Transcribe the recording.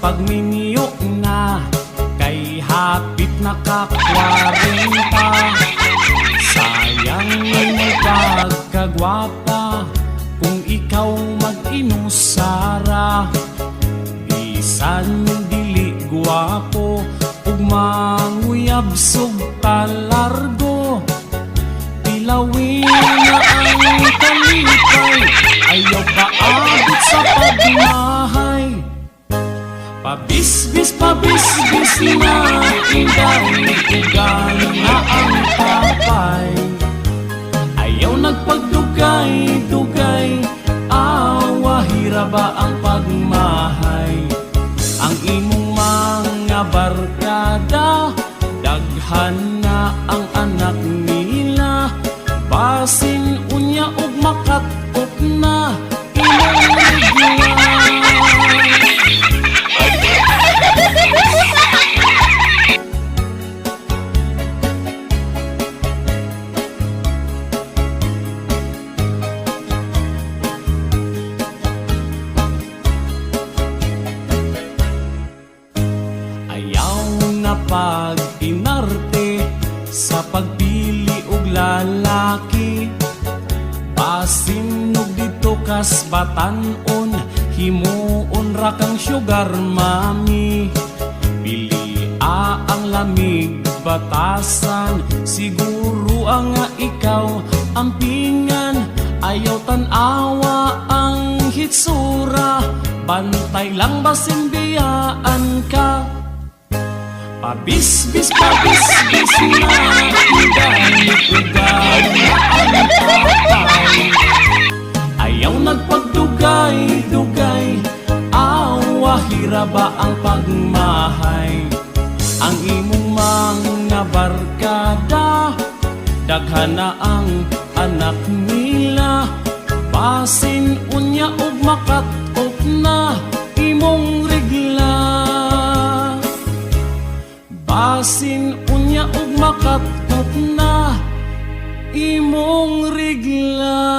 pagminyo na Kay hapit na kakwarenta Sayang mo pagkagwapa Kung ikaw mag-inusara. Bisan dili gwapo Ug manguyab sug talargo Tilawin Pabisbis, pabisbis na Inday, ugal na ang kapay Ayaw nagpagdugay, dugay Awa, hira ba ang pagmahay Ang imong mga barkada Daghan na ang anak nila. Basin unya ug makatok na pag inarte sa pagpili og lalaki. Pasinog dito kas batanon himuon ra kang sugar mami. Pili a ang lamig batasan siguro ang ikaw ang pingan. Ayaw tan-awa ang hitsura bantay lang basin biyaan ka Pabisbis, pabisbis na ugali ang tatay Ayaw nagpagdugay, dugay Awa, hira ba ang pagmahay Ang imong mga barkada Daghan na ang anak nila. Basin unya ug makatok Unya ug makatok na imong rigla